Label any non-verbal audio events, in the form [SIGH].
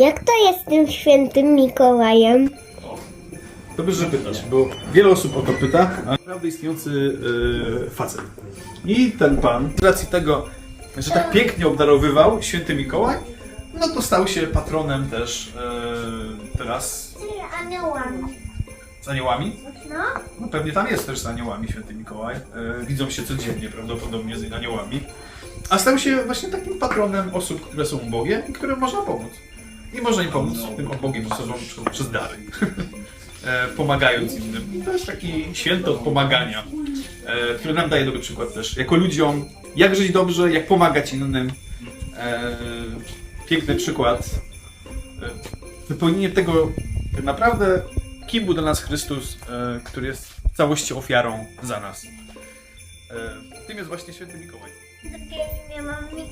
Jak to jest z tym świętym Mikołajem? Dobrze, że pytasz, bo wiele osób o to pyta, a naprawdę istniejący yy, facet. I ten pan, z racji tego, że tak pięknie obdarowywał święty Mikołaj, no to stał się patronem też yy, teraz Aniołami. z aniołami. No. No pewnie tam jest też z aniołami święty Mikołaj. Yy, widzą się codziennie prawdopodobnie z aniołami. A stał się właśnie takim patronem osób, które są ubogie i którym można pomóc. I można im pomóc tym ubogim osobom przez- przez dary. [LAUGHS] e, pomagając innym. To jest taki święto pomagania, e, które nam daje dobry przykład też. Jako ludziom, jak żyć dobrze, jak pomagać innym. E, piękny przykład. E, wypełnienie tego tak naprawdę, kim był dla nas Chrystus, e, który jest w całości ofiarą za nas. E, tym jest właśnie święty Mikołaj. Imię mam Mikołaj.